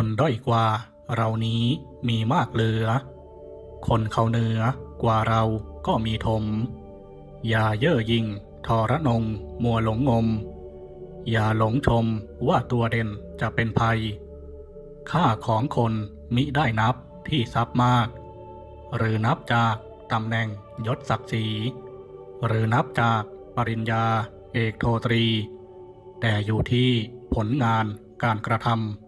คนด้อยกว่า เรานี้มีมากเหลือ คนเขาเหนือกว่าเราก็มีทมอย่าเย่อยิ่งทอรนง มัวหลงงม อย่าหลงชมว่าตัวเด่นจะเป็นภัย ค่าของคนมิได้นับที่ทรัพย์มาก หรือนับจากตำแหน่งยศศักดิ์ศรี หรือนับจากปริญญาเอกโทตรี แต่อยู่ที่ผลงานการกระทำ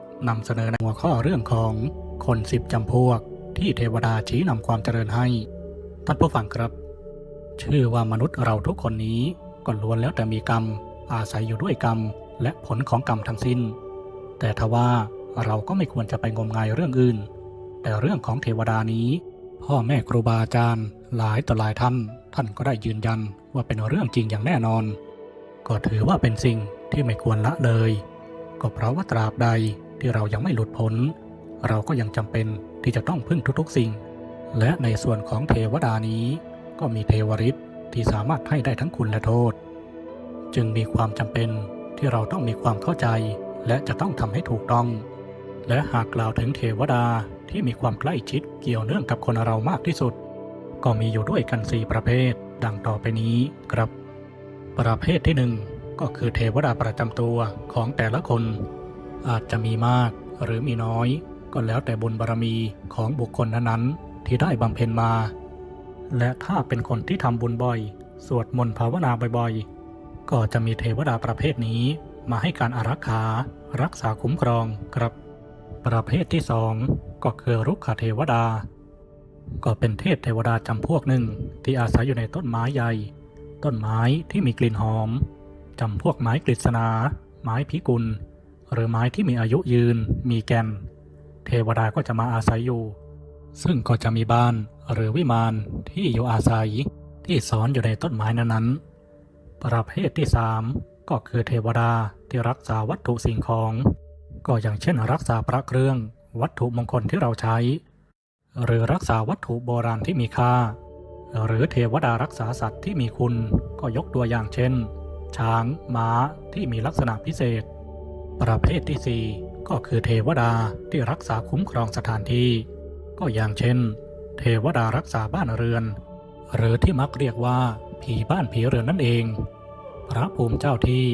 นำเสนอในหัวข้อเรื่องของคนสิบจำพวก ที่เทวดาชี้นำความเจริญให้ ท่านผู้ฟังครับ ชื่อว่ามนุษย์เราทุกคนนี้ก็ล้วนแล้วแต่มีกรรม อาศัยอยู่ด้วยกรรม และผลของกรรมทั้งสิ้น แต่ทว่าเราก็ไม่ควรจะไปงมงายเรื่องอื่น แต่เรื่องของเทวดานี้ พ่อแม่ครูบาอาจารย์หลายต่อหลายท่าน ท่านก็ได้ยืนยันว่าเป็นเรื่องจริงอย่างแน่นอน ก็ถือว่าเป็นสิ่งที่ไม่ควรละเลย ก็เพราะว่าตราบใด ที่เรายังไม่หลุดพ้น เราก็ยังจำเป็นที่จะต้องพึ่งทุกๆสิ่ง และในส่วนของเทวดานี้ ก็มีเทวฤทธิ์ที่สามารถให้ได้ทั้งคุณและโทษ จึงมีความจำเป็นที่เราต้องมีความเข้าใจ และจะต้องทำให้ถูกต้อง และหากกล่าวถึงเทวดาที่มีความใกล้ชิดเกี่ยวเนื่องกับคนเรามากที่สุด ก็มีอยู่ด้วยกันสี่ประเภท ดังต่อไปนี้ครับ ประเภทที่หนึ่งก็คือเทวดาประจำตัวของแต่ละคน อาจจะมีมากหรือมีน้อย ก็แล้วแต่บุญบารมีของบุคคลนั้นๆที่ได้บำเพ็ญมา และถ้าเป็นคนที่ทำบุญบ่อย สวดมนต์ภาวนาบ่อยๆ ก็จะมีเทวดาประเภทนี้มาให้การอารักขารักษาคุ้มครองครับ ประเภทที่สองก็คือรุกขเทวดา ก็เป็นเทพเทวดาจำพวกหนึ่งที่อาศัยอยู่ในต้นไม้ใหญ่ ต้นไม้ที่มีกลิ่นหอมจำพวกไม้กฤษณา ไม้พิกุล หรือไม้ที่มีอายุยืน มีแกน เทวดาก็จะมาอาศัยอยู่ ซึ่งก็จะมีบ้านหรือวิมานที่อยู่อาศัยที่ซ้อนอยู่ในต้นไม้นั้นๆ ประเภทที่สามก็คือเทวดาที่รักษาวัตถุสิ่งของ ก็อย่างเช่นรักษาพระเครื่อง วัตถุมงคลที่เราใช้ หรือรักษาวัตถุโบราณที่มีค่า หรือเทวดารักษาสัตว์ที่มีคุณก็ยกตัวอย่างเช่น ช้าง ม้าที่มีลักษณะพิเศษ ประเภทที่ 4 ก็คือเทวดาที่รักษาคุ้มครองสถานที่ ก็อย่างเช่น เทวดารักษาบ้านเรือน หรือที่มักเรียกว่า ผีบ้านผีเรือนนั่นเอง พระภูมิเจ้าที่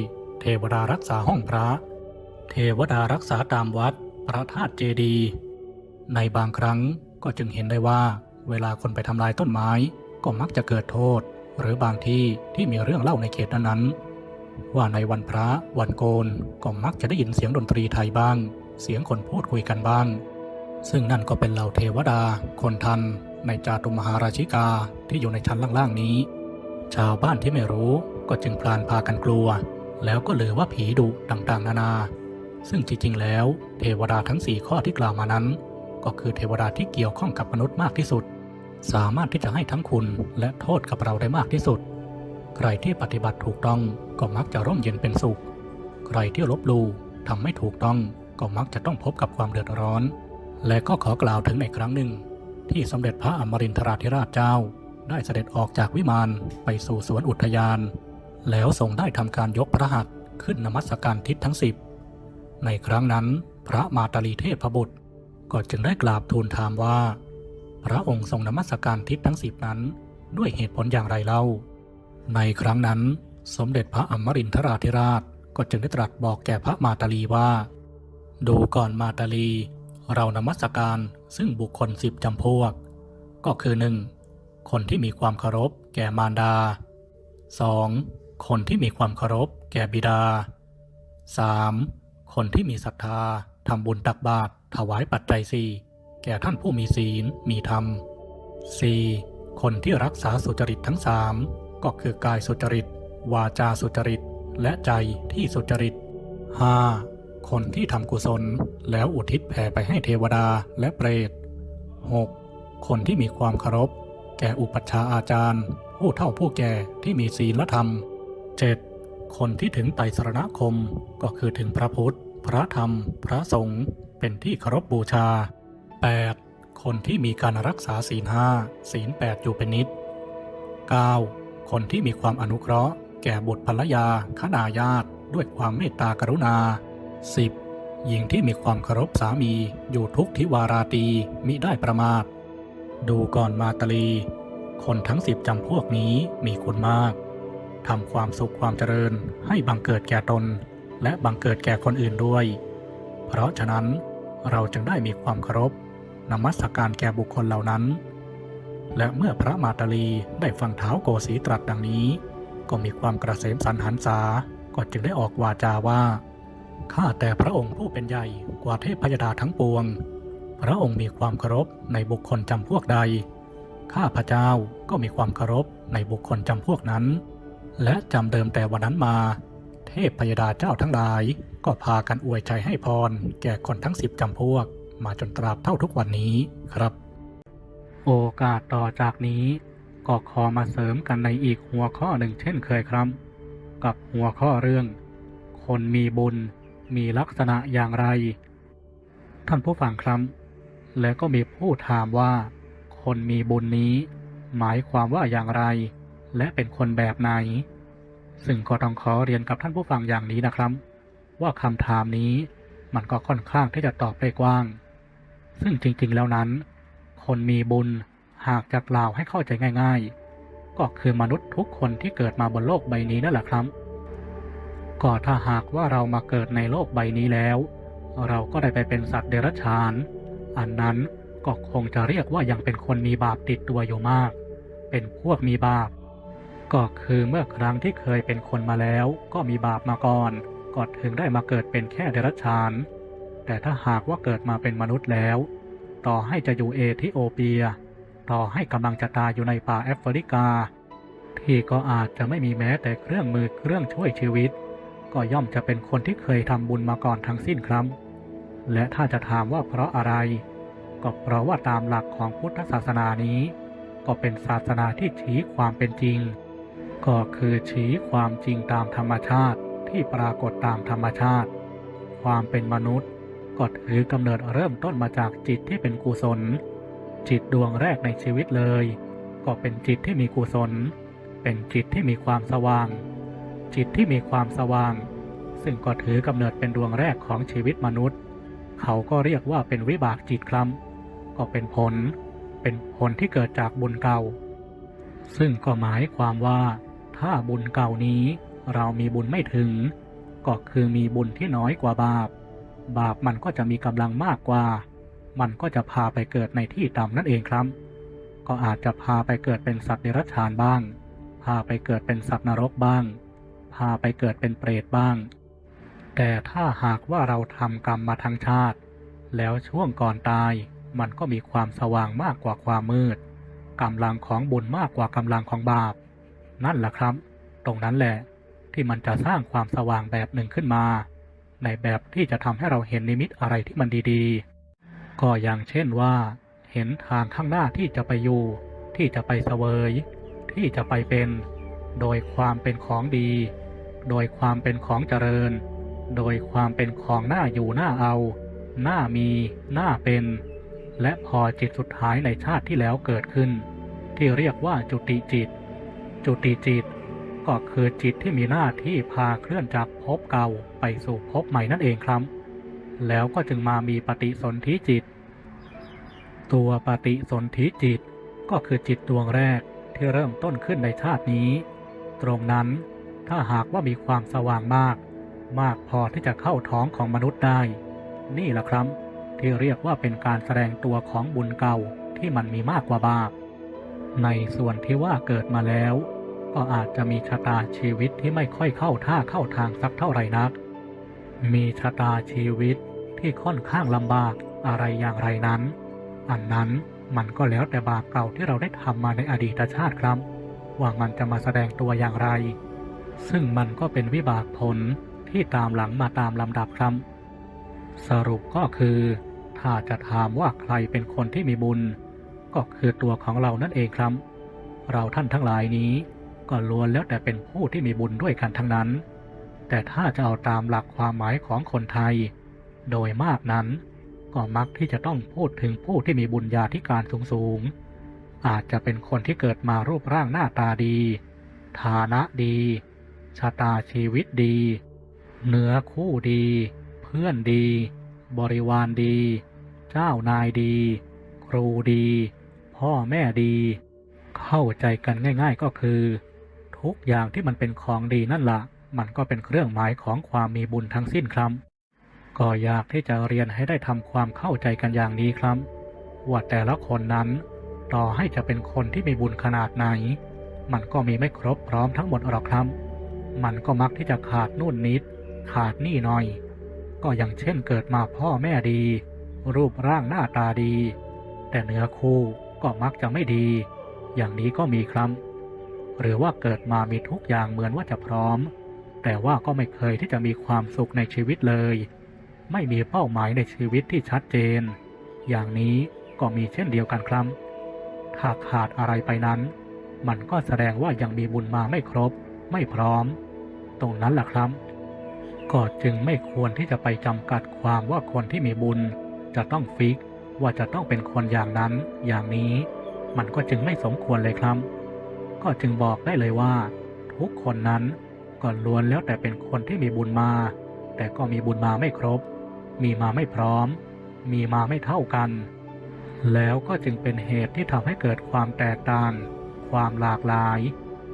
เทวดารักษาห้องพระ เทวดารักษาตามวัด พระธาตุเจดีย์ในบางครั้งก็จึงเห็นได้ว่า เวลาคนไปทำลายต้นไม้ ก็มักจะเกิดโทษ หรือบางที่ที่มีเรื่องเล่าในเขตนั้นๆ ว่าในวันพระวันโกนก็มักจะได้ยินเสียงดนตรีไทยบ้าง เสียงคนพูดคุยกันบ้าง ซึ่งนั่นก็เป็นเหล่าเทวดา คนทัน ในจาตุมหาราชิกาที่อยู่ในชั้นล่างๆนี้ ชาวบ้านที่ไม่รู้ก็จึงพลานพากันกลัว แล้วก็ลือว่าผีดุต่างๆ นานา ซึ่งจริงๆแล้ว เทวดาทั้งสี่ข้อที่กล่าวมานั้น ก็คือเทวดาที่เกี่ยวข้องกับมนุษย์มากที่สุด สามารถที่จะให้ทั้งคุณและโทษกับเราได้มากที่สุด ใครที่ปฏิบัติถูกต้องก็มักจะร่มเย็นเป็นสุข ใครที่ลบลู่ทำไม่ถูกต้องก็มักจะต้องพบกับความเดือดร้อน และก็ขอกล่าวถึงในครั้งหนึ่ง ที่สมเด็จพระอมรินทราธิราชเจ้า ได้เสด็จออกจากวิมานไปสู่สวนอุทยาน แล้วทรงได้ทำการยกพระหัตถ์ขึ้นนมัสการทิศทั้งสิบในครั้งนั้นพระมาตาลีเทพบุตรก็จึงได้กราบทูลถามว่า พระองค์ทรงนมัสการทิศทั้งสิบนั้น ด้วยเหตุผลอย่างไรเล่า ในครั้งนั้น สมเด็จพระอมรินทราธิราชก็จึงได้ตรัสบอกแก่พระมาตาลีว่า ดูก่อนมาตาลี เรานมัสการซึ่งบุคคลสิบจำพวก ก็คือหนึ่งคนที่มีความเคารพแก่มารดา 2. คนที่มีความเคารพแก่บิดา 3. คนที่มีศรัทธาทำบุญตักบาตรถวายปัจจัยสี่แก่ท่านผู้มีศีลมีธรรม 4. คนที่รักษาสุจริตทั้งสาม ก็คือกายสุจริต วาจาสุจริต และใจที่สุจริต 5. คนที่ทำกุศลแล้วอุทิศแผ่ไปให้เทวดาและเปรต 6. คนที่มีความเคารพ แก่อุปัชฌาย์อาจารย์ ผู้เฒ่าผู้แก่ที่มีศีลธรรม 7. คนที่ถึงไตรสรณคมก็คือถึงพระพุทธ พระธรรม พระสงฆ์เป็นที่เคารพบูชา 8. คนที่มีการรักษาศีลห้าศีลแปดอยู่เป็นนิด 9. คนที่มีความอนุเคราะห์ แก่บุตรภรรยาขณาญาติด้วยความเมตตากรุณา 10. หญิงที่มีความเคารพสามีอยู่ทุกทิวาราตีมิได้ประมาท ดูก่อนมาตลี คนทั้งสิบจำพวกนี้มีคุณมากทำความสุขความเจริญให้บังเกิดแก่ตน และบังเกิดแก่คนอื่นด้วย เพราะฉะนั้นเราจึงได้มีความเคารพนมัสการแก่บุคคลเหล่านั้น และเมื่อพระมาตาลีได้ฟังเท้าโกสีตรัสดังนี้ ก็มีความกระเสมสันหันษาก็จึงได้ออกวาจาว่า ข้าแต่พระองค์ผู้เป็นใหญ่กว่าเทพพยดาทั้งปวง พระองค์มีความเคารพในบุคคลจำพวกใด ข้าพระเจ้าก็มีความเคารพในบุคคลจำพวกนั้น และจำเดิมแต่วันนั้นมา เทพพยดาเจ้าทั้งหลาย ก็พากันอวยใจให้พร แก่คนทั้งสิบจำพวก มาจนตราบเท่าทุกวันนี้ครับ โอกาสต่อจากนี้ ก็ขอมาเสริมกันในอีกหัวข้อหนึ่งเช่นเคยครับ กับหัวข้อเรื่อง คนมีบุญมีลักษณะอย่างไร ท่านผู้ฟังครับและก็มีผู้ถามว่า คนมีบุญนี้ หมายความว่าอย่างไร และเป็นคนแบบไหน ซึ่งก็ต้องขอเรียนกับท่านผู้ฟังอย่างนี้นะครับ ว่าคำถามนี้มันก็ค่อนข้างที่จะตอบได้กว้าง ซึ่งจริงๆแล้วนั้น คนมีบุญ หากจะกล่าวให้เข้าใจง่าย ๆ ก็คือมนุษย์ทุกคนที่เกิดมาบนโลกใบนี้นั่นแหละครับ ก็ถ้าหากว่าเรามาเกิดในโลกใบนี้แล้ว เราก็ได้ไปเป็นสัตว์เดรัจฉาน อันนั้นก็คงจะเรียกว่ายังเป็นคนมีบาปติดตัวอยู่มาก เป็นพวกมีบาป ก็คือเมื่อครั้งที่เคยเป็นคนมาแล้ว ก็มีบาปมาก่อนก็ถึงได้มาเกิดเป็นแค่เดรัจฉาน แต่ถ้าหากว่าเกิดมาเป็นมนุษย์แล้ว ต่อให้จะอยู่เอธิโอเปีย ต่อให้กำลังจะตายอยู่ในป่าแอฟริกา ที่ก็อาจจะไม่มีแม้แต่เครื่องมือเครื่องช่วยชีวิต ก็ย่อมจะเป็นคนที่เคยทำบุญมาก่อนทั้งสิ้นครับ และถ้าจะถามว่าเพราะอะไร ก็เพราะว่าตามหลักของพุทธศาสนานี้ ก็เป็นศาสนาที่ชี้ความเป็นจริง ก็คือชี้ความจริงตามธรรมชาติที่ปรากฏตามธรรมชาติ ความเป็นมนุษย์ ก็ถือกำเนิดเริ่มต้นมาจากจิตที่เป็นกุศล จิตดวงแรกในชีวิตเลย ก็เป็นจิตที่มีกุศล เป็นจิตที่มีความสว่าง จิตที่มีความสว่าง ซึ่งก็ถือกำเนิดเป็นดวงแรกของชีวิตมนุษย์ เขาก็เรียกว่าเป็นวิบากจิตคลำก็เป็นผล เป็นผลที่เกิดจากบุญเก่า ซึ่งก็หมายความว่าถ้าบุญเก่านี้เรามีบุญไม่ถึง ก็คือมีบุญที่น้อยกว่าบาป บาปมันก็จะมีกำลังมากกว่า มันก็จะพาไปเกิดในที่ต่ำนั่นเองครับ ก็อาจจะพาไปเกิดเป็นสัตว์เดรัจฉานบ้าง พาไปเกิดเป็นสัตว์นรกบ้าง พาไปเกิดเป็นเปรตบ้าง แต่ถ้าหากว่าเราทำกรรมมาทางชาติ แล้วช่วงก่อนตายมันก็มีความสว่างมากกว่าความมืดกำลังของบุญมากกว่ากำลังของบาป นั่นแหละครับ ตรงนั้นแหละที่มันจะสร้างความสว่างแบบหนึ่งขึ้นมา ในแบบที่จะทำให้เราเห็นนิมิตอะไรที่มันดีๆ ก็อย่างเช่นว่า เห็นทางข้างหน้าที่จะไปอยู่ ที่จะไปเสวย ที่จะไปเป็น โดยความเป็นของดี โดยความเป็นของเจริญ โดยความเป็นของหน้าอยู่หน้าเอา หน้ามี หน้าเป็น และพอจิตสุดท้ายในชาติที่แล้วเกิดขึ้น ที่เรียกว่าจุติจิต จุติจิต ก็คือจิตที่มีหน้าที่พาเคลื่อนจากภพเก่าไปสู่ภพใหม่นั่นเองครับ แล้วก็จึงมามีปฏิสนธิจิต ตัวปฏิสนธิจิต ก็คือจิตดวงแรกที่เริ่มต้นขึ้นในชาตินี้ ตรงนั้นถ้าหากว่ามีความสว่างมาก มากพอที่จะเข้าท้องของมนุษย์ได้ นี่แหละครับ ที่เรียกว่าเป็นการแสดงตัวของบุญเก่าที่มันมีมากกว่าบาปในส่วนที่ว่าเกิดมาแล้ว ก็อาจจะมีชะตาชีวิตที่ไม่ค่อยเข้าท่าเข้าทางสักเท่าไหร่นัก มีชะตาชีวิตที่ค่อนข้างลำบากอะไรอย่างไรนั้น อันนั้นมันก็แล้วแต่บาปเก่าที่เราได้ทำมาในอดีตชาติครับ ว่ามันจะมาแสดงตัวอย่างไร ซึ่งมันก็เป็นวิบากผลที่ตามหลังมาตามลำดับครับ สรุปก็คือ ถ้าจะถามว่าใครเป็นคนที่มีบุญ ก็คือตัวของเรานั่นเองครับ เราท่านทั้งหลายนี้ ก็ล้วนแล้วแต่เป็นผู้ที่มีบุญด้วยกันทั้งนั้น แต่ถ้าจะเอาตามหลักความหมายของคนไทย โดยมากนั้น ก็มักที่จะต้องพูดถึงผู้ที่มีบุญญาธิการสูงๆ อาจจะเป็นคนที่เกิดมารูปร่างหน้าตาดี ฐานะดี ชะตาชีวิตดี เนื้อคู่ดี เพื่อนดี บริวารดี เจ้านายดี ครูดี พ่อแม่ดี เข้าใจกันง่าย ๆก็คือ ทุกอย่างที่มันเป็นของดีนั่นละมันก็เป็นเครื่องหมายของความมีบุญทั้งสิ้นครับ ก็อยากที่จะเรียนให้ได้ทำความเข้าใจกันอย่างนี้ครับ ว่าแต่ละคนนั้นต่อให้จะเป็นคนที่มีบุญขนาดไหน มันก็มีไม่ครบพร้อมทั้งหมดหรอกครับ มันก็มักที่จะขาดนู่นนิด ขาดนี่หน่อย ก็อย่างเช่นเกิดมาพ่อแม่ดี รูปร่างหน้าตาดี แต่เนื้อคู่ก็มักจะไม่ดี อย่างนี้ก็มีครับ หรือว่าเกิดมามีทุกอย่างเหมือนว่าจะพร้อม แต่ว่าก็ไม่เคยที่จะมีความสุขในชีวิตเลย ไม่มีเป้าหมายในชีวิตที่ชัดเจน อย่างนี้ก็มีเช่นเดียวกันครับถ้าขาดอะไรไปนั้น มันก็แสดงว่ายังมีบุญมาไม่ครบ ไม่พร้อม ตรงนั้นแหละครับก็จึงไม่ควรที่จะไปจำกัดความว่าคนที่มีบุญ จะต้องฟิกว่าจะต้องเป็นคนอย่างนั้น อย่างนี้ มันก็จึงไม่สมควรเลยครับ ก็จึงบอกได้เลยว่า ทุกคนนั้นก็ล้วนแล้วแต่เป็นคนที่มีบุญมา แต่ก็มีบุญมาไม่ครบ มีมาไม่พร้อม มีมาไม่เท่ากัน แล้วก็จึงเป็นเหตุที่ทำให้เกิดความแตกต่าง ความหลากหลาย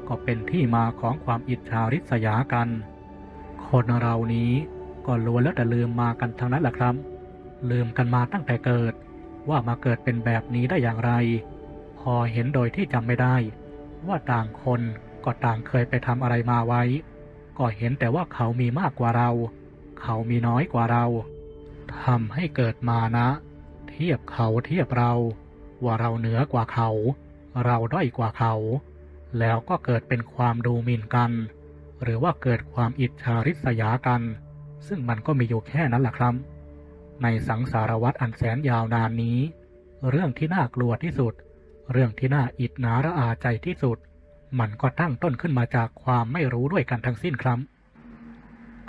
ก็เป็นที่มาของความอิจฉาริษยากัน คนเรานี้ก็ล้วนแล้วแต่ลืมมากันทั้งนั้นแหละครับ ลืมกันมาตั้งแต่เกิด ว่ามาเกิดเป็นแบบนี้ได้อย่างไร พอเห็นโดยที่จำไม่ได้ ว่าต่างคนก็ต่างเคยไปทำอะไรมาไว้ ก็เห็นแต่ว่าเขามีมากกว่าเรา เขามีน้อยกว่าเราทำให้เกิดมานะ เทียบเขาเทียบเรา ว่าเราเหนือกว่าเขา เราด้อยกว่าเขา แล้วก็เกิดเป็นความดูหมิ่นกัน หรือว่าเกิดความอิจฉาริษยากัน ซึ่งมันก็มีอยู่แค่นั้นแหละครับ ในสังสารวัฏอันแสนยาวนานนี้ เรื่องที่น่ากลัวที่สุด เรื่องที่น่าอิจนาระอาใจที่สุด มันก็ตั้งต้นขึ้นมาจากความไม่รู้ด้วยกันทั้งสิ้นครับ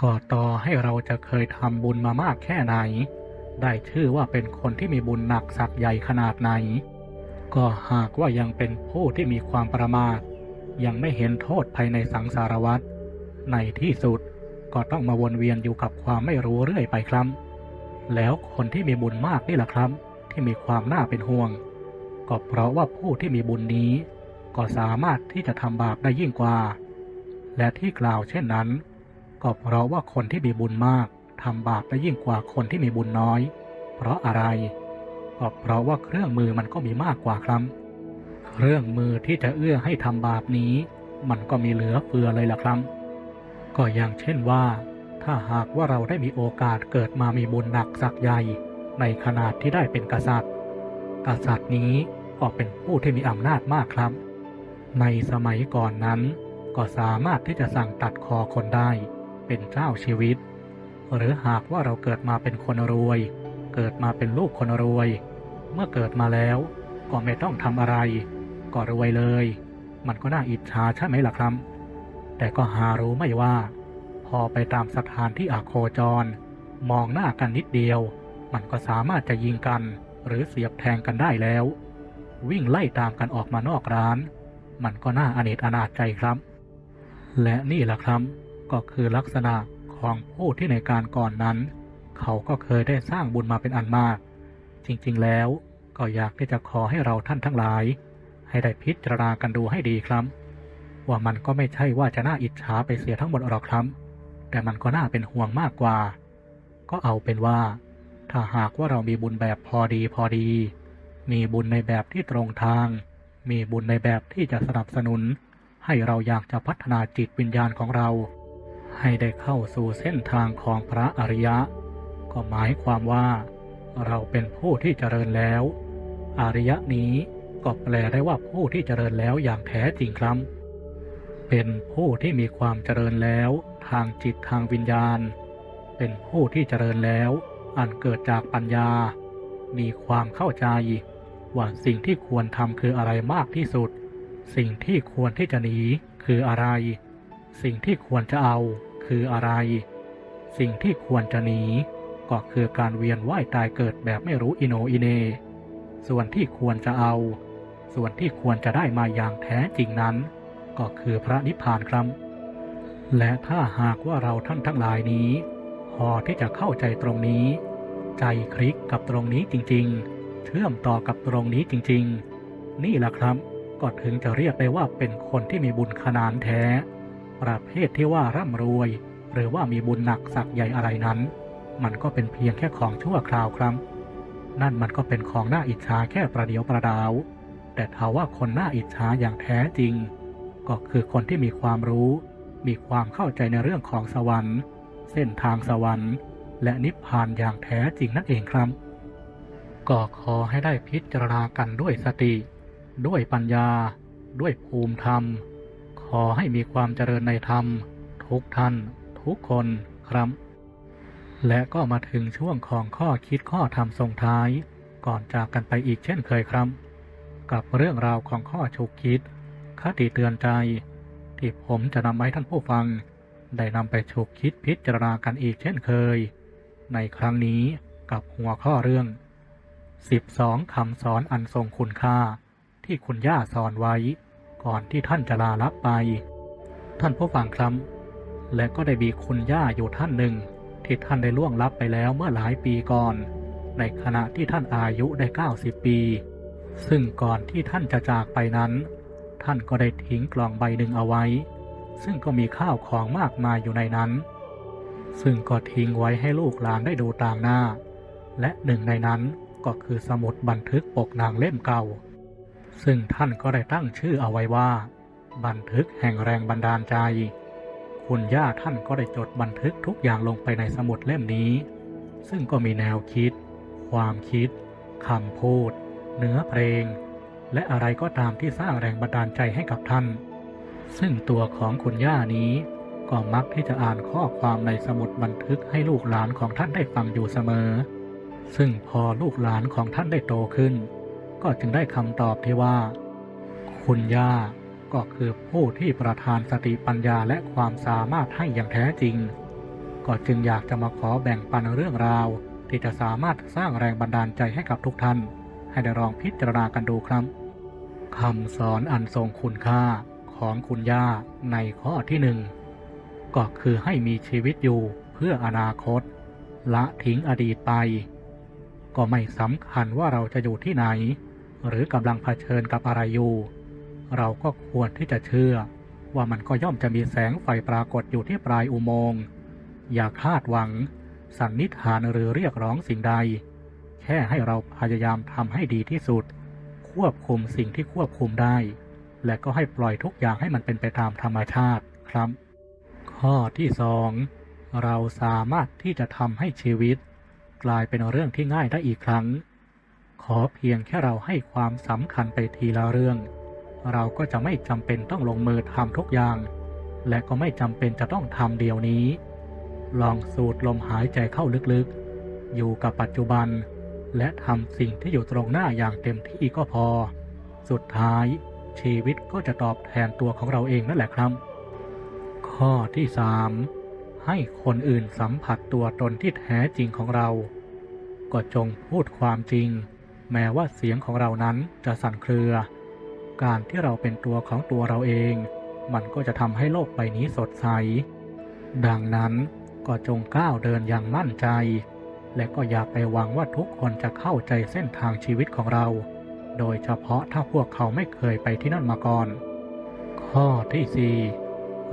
ก็ต่อให้เราจะเคยทำบุญมามากแค่ไหน ได้ชื่อว่าเป็นคนที่มีบุญหนักสักใหญ่ขนาดไหน ก็หากว่ายังเป็นผู้ที่มีความประมาท ยังไม่เห็นโทษภายในสังสารวัฏในที่สุดก็ต้องมาวนเวียนอยู่กับความไม่รู้เรื่อยไปครับ แล้วคนที่มีบุญมากนี่แหละครับ ที่มีความน่าเป็นห่วง ก็เพราะว่าผู้ที่มีบุญนี้ ก็สามารถที่จะทำบาปได้ยิ่งกว่า และที่กล่าวเช่นนั้น ก็เพราะว่าคนที่มีบุญมากทำบาปได้ยิ่งกว่าคนที่มีบุญน้อย เพราะอะไร ก็เพราะว่าเครื่องมือมันก็มีมากกว่าครับ เครื่องมือที่จะเอื้อให้ทำบาปนี้ มันก็มีเหลือเฟือเลยล่ะครับ ก็อย่างเช่นว่า ถ้าหากว่าเราได้มีโอกาสเกิดมามีบุญหนักสักใหญ่ ในขนาดที่ได้เป็นกษัตริย์ กษัตริย์นี้ก็เป็นผู้ที่มีอำนาจมากครับ ในสมัยก่อนนั้น ก็สามารถที่จะสั่งตัดคอคนได้ เป็นเจ้าชีวิต หรือหากว่าเราเกิดมาเป็นคนรวย เกิดมาเป็นลูกคนรวย เมื่อเกิดมาแล้ว ก็ไม่ต้องทำอะไร ก็รวยเลย มันก็น่าอิจฉาใช่ไหมล่ะครับ แต่ก็หารู้ไม่ว่า พอไปตามสถานที่อาโคจร มองหน้ากันนิดเดียว มันก็สามารถจะยิงกัน หรือเสียบแทงกันได้แล้ว วิ่งไล่ตามกันออกมานอกร้าน มันก็น่าอเนจอนาจใจครับ และนี่แหละครับก็คือลักษณะของผู้ที่ในการก่อนนั้น เขาก็เคยได้สร้างบุญมาเป็นอันมาก จริงๆแล้วก็อยากที่จะขอให้เราท่านทั้งหลาย ให้ได้พิจารณากันดูให้ดีครับ ว่ามันก็ไม่ใช่ว่าจะน่าอิจฉาไปเสียทั้งหมดหรอกครับ แต่มันก็น่าเป็นห่วงมากกว่า ก็เอาเป็นว่า ถ้าหากว่าเรามีบุญแบบพอดีพอดี มีบุญในแบบที่ตรงทาง มีบุญในแบบที่จะสนับสนุน ให้เราอยากจะพัฒนาจิตวิญญาณของเรา ให้ได้เข้าสู่เส้นทางของพระอริยะ ก็หมายความว่าเราเป็นผู้ที่เจริญแล้ว อริยะนี้ก็แปลได้ว่าผู้ที่เจริญแล้วอย่างแท้จริงครับ เป็นผู้ที่มีความเจริญแล้ว ทางจิตทางวิญญาณ เป็นผู้ที่เจริญแล้ว อันเกิดจากปัญญา มีความเข้าใจว่าสิ่งที่ควรทำคืออะไรมากที่สุด สิ่งที่ควรที่จะหนีคืออะไร สิ่งที่ควรจะเอาคืออะไร สิ่งที่ควรจะหนีก็คือการเวียนว่ายตายเกิดแบบไม่รู้อิโนอิเน ส่วนที่ควรจะเอา ส่วนที่ควรจะได้มาอย่างแท้จริงนั้น ก็คือพระนิพพานครับ และถ้าหากว่าเราท่านทั้งหลายนี้ พอที่จะเข้าใจตรงนี้ ใจคลิกกับตรงนี้จริงๆ เชื่อมต่อกับตรงนี้จริงๆ นี่แหละครับก็ถึงจะเรียกได้ว่าเป็นคนที่มีบุญขนานแท้ ประเภทที่ว่าร่ำรวย หรือว่ามีบุญหนักสักใหญ่อะไรนั้น มันก็เป็นเพียงแค่ของชั่วคราวครับ นั่นมันก็เป็นของน่าอิจฉาแค่ประเดียวประดาว แต่ถ้าว่าคนน่าอิจฉาอย่างแท้จริง ก็คือคนที่มีความรู้ มีความเข้าใจในเรื่องของสวรรค์ เส้นทางสวรรค์ และนิพพานอย่างแท้จริงนั่นเองครับ ก็ขอให้ได้พิจารณากันด้วยสติ ด้วยปัญญา ด้วยภูมิธรรม ขอให้มีความเจริญในธรรม ทุกท่าน ทุกคนครับ และก็มาถึงช่วงของข้อคิดข้อธรรมส่งท้าย ก่อนจากกันไปอีกเช่นเคยครับ กับเรื่องราวของข้อฉุกคิด คติเตือนใจ ที่ผมจะนำให้ท่านผู้ฟังได้นำไปฉุกคิดพิจารณากันอีกเช่นเคย ในครั้งนี้กับหัวข้อเรื่อง 12 คำสอนอันทรงคุณค่า ที่คุณย่าสอนไว้ ก่อนที่ท่านจะลาลับไป ท่านผู้ฟังครับ และก็ได้มีคุณย่าอยู่ท่านหนึ่ง ที่ท่านได้ล่วงลับไปแล้วเมื่อหลายปีก่อน ในขณะที่ท่านอายุได้ 90 ปี ซึ่งก่อนที่ท่านจะจากไปนั้น ท่านก็ได้ทิ้งกล่องใบหนึ่งเอาไว้ ซึ่งก็มีข้าวของมากมายอยู่ในนั้น ซึ่งก็ทิ้งไว้ให้ลูกหลานได้ดูต่างหน้า และหนึ่งในนั้นก็คือสมุดบันทึกปกนางเล่มเก่า ซึ่งท่านก็ได้ตั้งชื่อเอาไว้ว่า บันทึกแห่งแรงบันดาลใจ คุณย่าท่านก็ได้จดบันทึกทุกอย่างลงไปในสมุดเล่มนี้ ซึ่งก็มีแนวคิด ความคิดคำพูด เนื้อเพลง และอะไรก็ตามที่สร้างแรงบันดาลใจให้กับท่าน ซึ่งตัวของคุณย่านี้ ก็มักที่จะอ่านข้อความในสมุดบันทึกให้ลูกหลานของท่านได้ฟังอยู่เสมอ ซึ่งพอลูกหลานของท่านได้โตขึ้น ก็จึงได้คำตอบที่ว่า คุณย่าก็คือผู้ที่ประทานสติปัญญาและความสามารถให้อย่างแท้จริง ก็จึงอยากจะมาขอแบ่งปันเรื่องราว ที่จะสามารถสร้างแรงบันดาลใจให้กับทุกท่าน ให้ได้ลองพิจารณากันดูครับคำสอนอันทรงคุณค่าของคุณย่าในข้อที่หนึ่ง ก็คือให้มีชีวิตอยู่เพื่ออนาคต ละทิ้งอดีตไป ก็ไม่สำคัญว่าเราจะอยู่ที่ไหน หรือกำลังเผชิญกับอะไรอยู่ เราก็ควรที่จะเชื่อ ว่ามันก็ย่อมจะมีแสงไฟปรากฏอยู่ที่ปลายอุโมงค์อย่าคาดหวัง สันนิษฐานหรือเรียกร้องสิ่งใด แค่ให้เราพยายามทำให้ดีที่สุด ควบคุมสิ่งที่ควบคุมได้ และก็ให้ปล่อยทุกอย่างให้มันเป็นไปตามธรรมชาติครับ ข้อที่สองเราสามารถที่จะทำให้ชีวิต กลายเป็นเรื่องที่ง่ายได้อีกครั้ง ขอเพียงแค่เราให้ความสำคัญไปทีละเรื่อง เราก็จะไม่จำเป็นต้องลงมือทำทุกอย่าง และก็ไม่จำเป็นจะต้องทำเดียวนี้ ลองสูดลมหายใจเข้าลึกๆ อยู่กับปัจจุบัน และทำสิ่งที่อยู่ตรงหน้าอย่างเต็มที่ก็พอ สุดท้ายชีวิตก็จะตอบแทนตัวของเราเองนั่นแหละครับ ข้อที่สามให้คนอื่นสัมผัสตัวตนที่แท้จริงของเรา ก็จงพูดความจริง แม้ว่าเสียงของเรานั้นจะสั่นเครือ การที่เราเป็นตัวของตัวเราเอง มันก็จะทำให้โลกใบนี้สดใส ดังนั้นก็จงก้าวเดินอย่างมั่นใจ และก็อย่าไปหวังว่าทุกคนจะเข้าใจเส้นทางชีวิตของเรา โดยเฉพาะถ้าพวกเขาไม่เคยไปที่นั่นมาก่อน ข้อที่สี่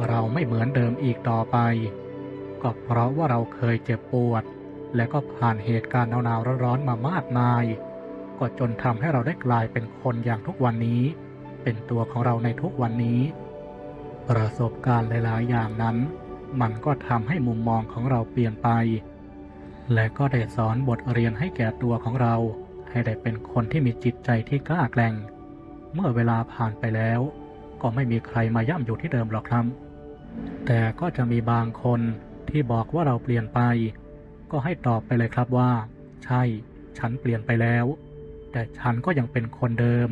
เราไม่เหมือนเดิมอีกต่อไป ก็เพราะว่าเราเคยเจ็บปวด และก็ผ่านเหตุการณ์หนาวๆร้อนๆมามากมาย ก็จนทำให้เราได้กลายเป็นคนอย่างทุกวันนี้ เป็นตัวของเราในทุกวันนี้ ประสบการณ์หลายๆอย่างนั้น มันก็ทำให้มุมมองของเราเปลี่ยนไป และก็ได้สอนบทเรียนให้แก่ตัวของเรา ให้ได้เป็นคนที่มีจิตใจที่กล้าแกร่ง เมื่อเวลาผ่านไปแล้วก็ไม่มีใครมาย่ำอยู่ที่เดิมหรอกครับ แต่ก็จะมีบางคนที่บอกว่าเราเปลี่ยนไป ก็ให้ตอบไปเลยครับว่า ใช่ ฉันเปลี่ยนไปแล้ว แต่ฉันก็ยังเป็นคนเดิม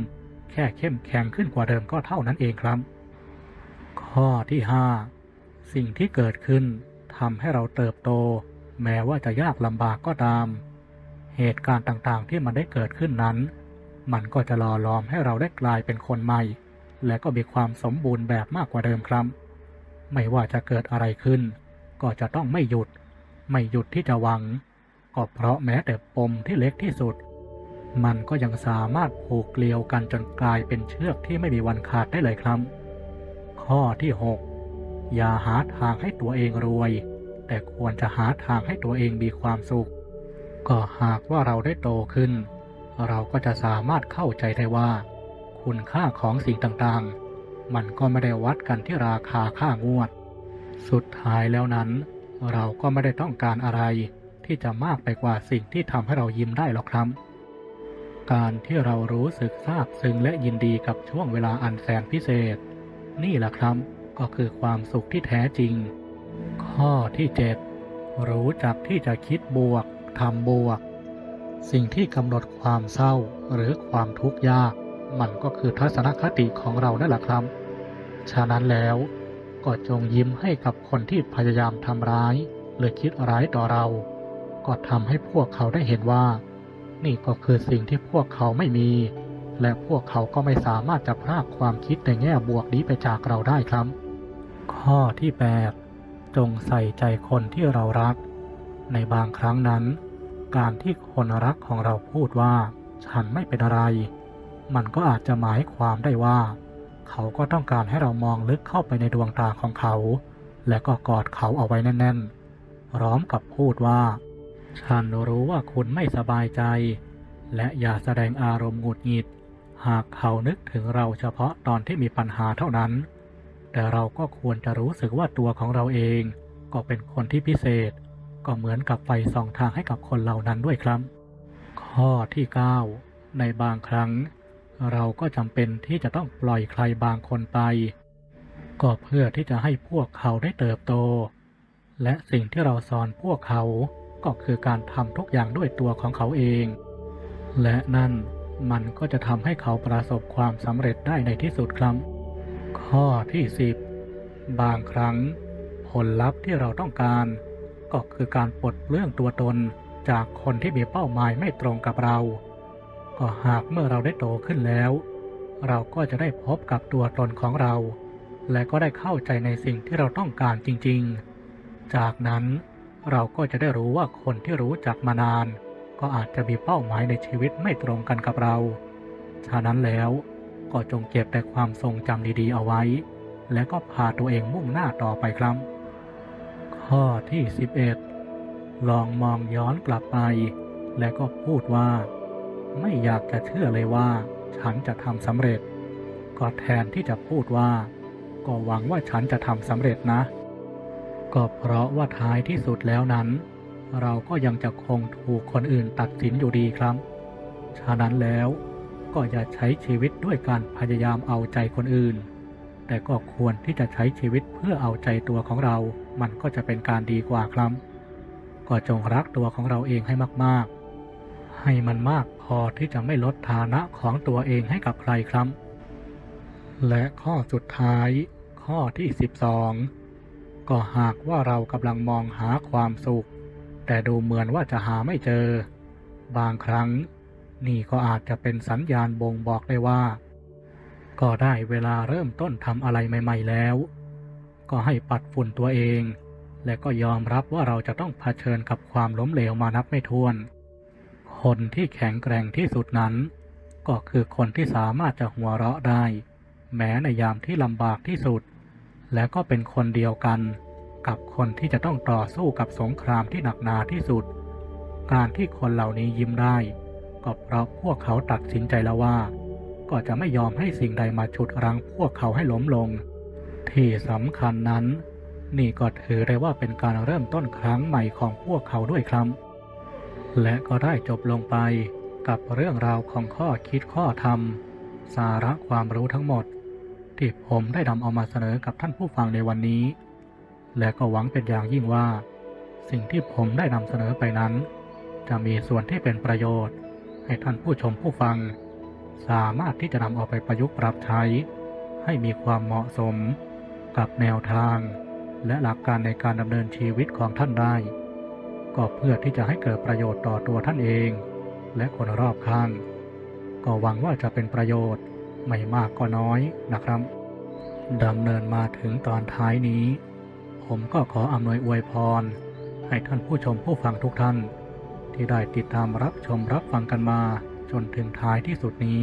แค่เข้มแข็งขึ้นกว่าเดิมก็เท่านั้นเองครับ ข้อที่ห้าสิ่งที่เกิดขึ้นทำให้เราเติบโต แม้ว่าจะยากลำบากก็ตาม เหตุการณ์ต่างๆ ที่มันได้เกิดขึ้นนั้น มันก็จะหล่อหลอมให้เราได้กลายเป็นคนใหม่ และก็มีความสมบูรณ์แบบมากกว่าเดิมครับ ไม่ว่าจะเกิดอะไรขึ้น ก็จะต้องไม่หยุด ไม่หยุดที่จะหวัง ก็เพราะแม้แต่ปมที่เล็กที่สุด มันก็ยังสามารถผูกเกลียวกันจนกลายเป็นเชือกที่ไม่มีวันขาดได้เลยครับ ข้อที่ 6 อย่าหาทางให้ตัวเองรวย แต่ควรจะหาทางให้ตัวเองมีความสุข ก็หากว่าเราได้โตขึ้น เราก็จะสามารถเข้าใจได้ว่า คุณค่าของสิ่งต่างๆ มันก็ไม่ได้วัดกันที่ราคาค่างวด สุดท้ายแล้วนั้น เราก็ไม่ได้ต้องการอะไร ที่จะมากไปกว่าสิ่งที่ทำให้เรายิ้มได้หรอกครับ การที่เรารู้สึกซาบซึ้งและยินดีกับช่วงเวลาอันแสนพิเศษ นี่แหละครับก็คือความสุขที่แท้จริง ข้อที่ 7 รู้จักที่จะคิดบวกทำบวก สิ่งที่กำหนดความเศร้าหรือความทุกข์ยาก มันก็คือทัศนคติของเรานั่นแหละครับ ฉะนั้นแล้ว ก็จงยิ้มให้กับคนที่พยายามทำร้าย หรือคิดร้ายต่อเรา ก็ทำให้พวกเขาได้เห็นว่า นี่ก็คือสิ่งที่พวกเขาไม่มี และพวกเขาก็ไม่สามารถจะพรากความคิดในแง่บวกนี้ไปจากเราได้ครับ ข้อที่ 8 จงใส่ใจคนที่เรารัก ในบางครั้งนั้น การที่คนรักของเราพูดว่า ฉันไม่เป็นอะไร มันก็อาจจะหมายความได้ว่า เขาก็ต้องการให้เรามองลึกเข้าไปในดวงตาของเขา และก็กอดเขาเอาไว้แน่นๆ พร้อมกับพูดว่า ฉันรู้ว่าคุณไม่สบายใจ และอย่าแสดงอารมณ์หงุดหงิด หากเขานึกถึงเราเฉพาะตอนที่มีปัญหาเท่านั้น แต่เราก็ควรจะรู้สึกว่าตัวของเราเอง ก็เป็นคนที่พิเศษ ก็เหมือนกับไฟส่องทางให้กับคนเหล่านั้นด้วยครับ ข้อที่ 9 ในบางครั้ง เราก็จำเป็นที่จะต้องปล่อยใครบางคนไป ก็เพื่อที่จะให้พวกเขาได้เติบโต และสิ่งที่เราสอนพวกเขาก็คือการทำทุกอย่างด้วยตัวของเขาเอง และนั่นมันก็จะทำให้เขาประสบความสำเร็จได้ในที่สุดครับ ข้อที่ 10 บางครั้ง ผลลัพธ์ที่เราต้องการ ก็คือการปลดเปลื้องตัวตนจากคนที่มีเป้าหมายไม่ตรงกับเรา ก็หากเมื่อเราได้โตขึ้นแล้ว เราก็จะได้พบกับตัวตนของเรา และก็ได้เข้าใจในสิ่งที่เราต้องการจริง ๆ จากนั้นเราก็จะได้รู้ว่าคนที่รู้จักมานาน ก็อาจจะมีเป้าหมายในชีวิตไม่ตรงกันกับเรา ฉะนั้นแล้วก็จงเก็บแต่ความทรงจำดีๆเอาไว้ และก็พาตัวเองมุ่งหน้าต่อไปครับ ข้อที่ 11 ลองมองย้อนกลับไป และก็พูดว่า ไม่อยากจะเชื่อเลยว่า ฉันจะทำสำเร็จ ก็แทนที่จะพูดว่า ก็หวังว่าฉันจะทำสำเร็จนะ ก็เพราะว่าท้ายที่สุดแล้วนั้น เราก็ยังจะคงถูกคนอื่นตัดสินอยู่ดีครับ ฉะนั้นแล้วก็อย่าใช้ชีวิตด้วยการพยายามเอาใจคนอื่น แต่ก็ควรที่จะใช้ชีวิตเพื่อเอาใจตัวของเรา มันก็จะเป็นการดีกว่าครับ ก็จงรักตัวของเราเองให้มาก ๆ ให้มันมาก อที่จะไม่ลดฐานะของตัวเองให้กับใครครับ และข้อสุดท้าย ข้อที่ 12 ก็หากว่าเรากำลังมองหาความสุข แต่ดูเหมือนว่าจะหาไม่เจอ บางครั้ง นี่ก็อาจจะเป็นสัญญาณบ่งบอกได้ว่า ก็ได้เวลาเริ่มต้นทำอะไรใหม่ ๆ แล้ว ก็ให้ปัดฝุ่นตัวเอง และก็ยอมรับว่าเราจะต้องเผชิญกับความล้มเหลวมานับไม่ถ้วน คนที่แข็งแกร่งที่สุดนั้น ก็คือคนที่สามารถจะหัวเราะได้ แม้ในยามที่ลำบากที่สุด และก็เป็นคนเดียวกัน กับคนที่จะต้องต่อสู้กับสงครามที่หนักหนาที่สุด การที่คนเหล่านี้ยิ้มได้ ก็เพราะพวกเขาตัดสินใจแล้วว่า ก็จะไม่ยอมให้สิ่งใดมาฉุดรั้งพวกเขาให้ล้มลง ที่สำคัญนั้น นี่ก็ถือได้ว่าเป็นการเริ่มต้นครั้งใหม่ของพวกเขาด้วยครับ และก็ได้จบลงไปกับเรื่องราวของข้อคิดข้อธรรม สาระความรู้ทั้งหมด ที่ผมได้นำเอามาเสนอกับท่านผู้ฟังในวันนี้ และก็หวังเป็นอย่างยิ่งว่า สิ่งที่ผมได้นำเสนอไปนั้น จะมีส่วนที่เป็นประโยชน์ ให้ท่านผู้ชมผู้ฟัง สามารถที่จะนำเอาไปประยุกต์ปรับใช้ ให้มีความเหมาะสม กับแนวทาง และหลักการในการดำเนินชีวิตของท่านได้ ก็เพื่อที่จะให้เกิดประโยชน์ต่อตัวท่านเอง และคนรอบข้าง ก็หวังว่าจะเป็นประโยชน์ไม่มากก็น้อยนะครับดำเนินมาถึงตอนท้ายนี้ ผมก็ขออำนวยอวยพร ให้ท่านผู้ชมผู้ฟังทุกท่าน ที่ได้ติดตามรับชมรับฟังกันมาจนถึงท้ายที่สุดนี้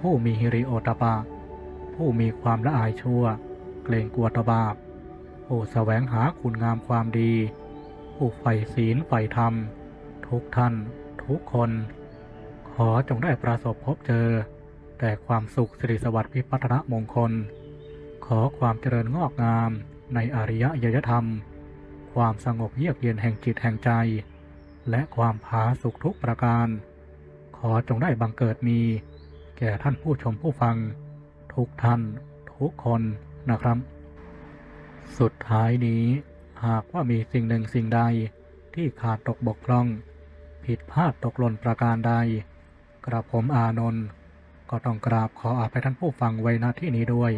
ผู้มีฮิริโอตปะ ผู้มีความละอายชั่ว เกรงกลัวตบาปผู้แสวงหาคุณงามความดี ผู้ใฝ่ศีลใฝ่ธรรม ทุกท่าน ทุกคน ขอจงได้ประสบพบเจอ แต่ความสุขสิริสวัสดิ์พิพัฒนมงคล ขอความเจริญงอกงามในอริยยยธรรม ความสงบเยือกเย็นแห่งจิตแห่งใจ และความผาสุขทุกประการ ขอจงได้บังเกิดมี แก่ท่านผู้ชมผู้ฟัง ทุกท่าน ทุกคนนะครับ สุดท้ายนี้ หากว่ามีสิ่งหนึ่งสิ่งใดที่ขาดตกบกพร่อง ผิดพลาดตกหล่นประการใด กระผมอานนท์ก็ต้องกราบขออาภัยท่านผู้ฟังไว้ณที่นี้ด้วย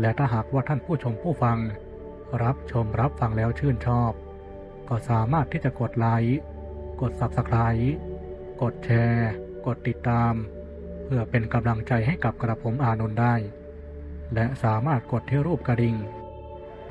และถ้าหากว่าท่านผู้ชมผู้ฟัง รับชมรับฟังแล้วชื่นชอบ ก็สามารถที่จะกดไลค์กด Subscribe กดแชร์ กดติดตาม เพื่อเป็นกำลังใจให้กับกระผมอานนท์ได้ และสามารถกดที่รูปกระดิ่ง